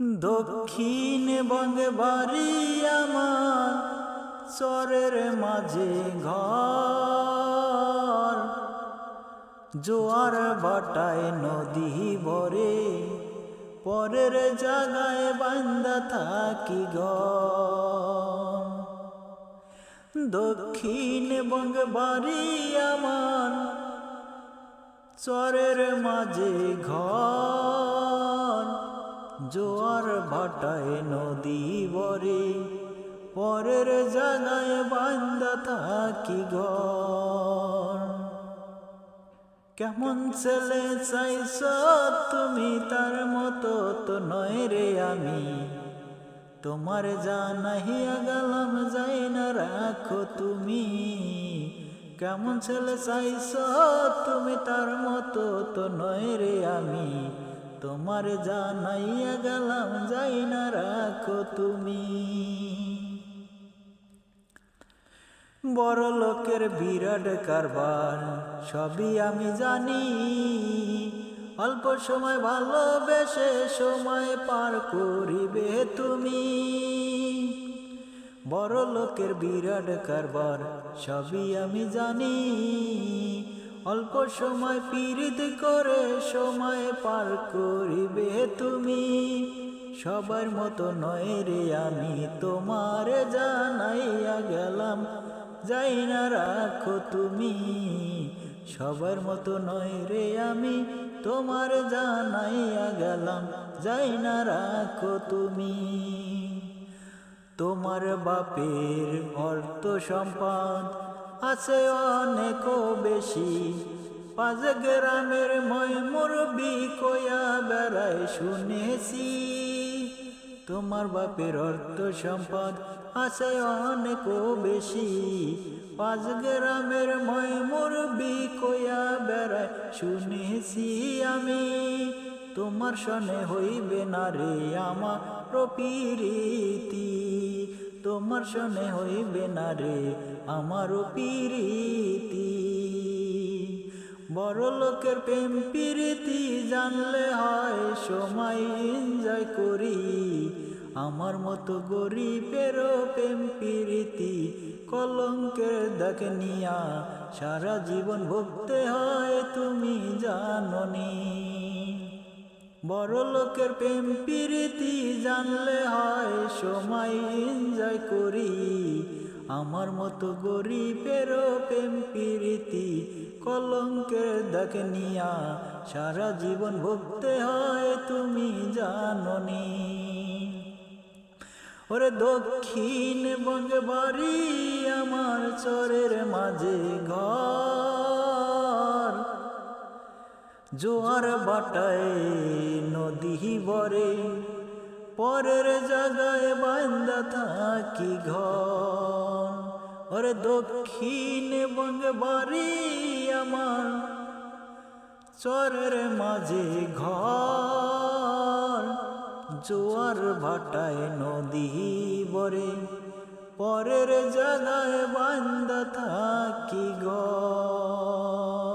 দক্ষিণ বঙ্গে বাড়ি আমার, চরের মাঝে ঘর। জোয়ার বাটায় নদী বরে পরের জাগায় বান্দা থাকি গ। দক্ষিণ বঙ্গ বাড়ি আমার, চরের মাঝে ঘর। ভাটায় নদী বরে, পরের জাগায় বান্দা থাকি ঘর কেমন ছেলে চাইছ তুমি, তার মতো তো নয় রে আমি। তোমার জানাহিয়া গেলাম যাই না রাখো তুমি। কেমন ছেলে চাইছ তুমি, তার মতো তো নয় রে আমি। তোমার জানাইয়া গেলাম, যাই না রাখো তুমি। বড় লোকের বিরাট কারবার, সবই আমি জানি। অল্প সময় ভালোবেসে সময় পার করিবে তুমি। বড় লোকের বিরাট কারবার, সবই আমি জানি। অল্প সময় পীড়িত করে সময় পার করিবে তুমি। সবার মতো নয় রে, আমি তোমার জানাইয়া গেলাম। যাই না রাখো তুমি, সবার মতো নয় রে, আমি তোমার জানাইয়া গেলাম। যাই না রাখো তুমি, তোমার বাপের অর্থ সম্পদ আছে অনেক বেশি। পাঁচ গ্রামের ময় মুরবি কয়া বেড়ায় শুনেছি। তোমার বাপের অর্থ সম্পদ আছে অনেক বেশি। পাঁচ গ্রামের ময় মুরবি কয়া বেড়ায় শুনেছি আমি। তোমার সনে হইবে না রে আমার প্রীতি তোমার সনে হইবে না রে আমার প্রীতি। বড় লোকের প্রেম প্রীতি জানলে হয় সময় এনজয় করি। আমার মতো গরিবেরও প্রেম প্রীতি কলঙ্কের দাগ নিয়া সারা জীবন ভুগতে হয় তুমি জাননি। বড় লোকের প্রেম প্রীতি জানলে হয় সময় এনজয় করি। আমার মতো গরিবেরও প্রেম প্রীতি, কলঙ্কের দাগ নিয়া সারা জীবন ভুগতে হয়, তুমি জাননি। ওরে দক্ষিণ বঙ্গ বাড়ি আমার চরের মাঝে ঘর। জোয়ার বাটায় নদী বরে পরের জায়গায় বান্দা থাকি ঘর। ওরে দক্ষিণ বঙ্গ বাড়ি আমার, চরের মাঝে ঘর। জোয়ার ভাটায় নদী বরে, পরের জায়গায় বান্দা থাকি ঘর।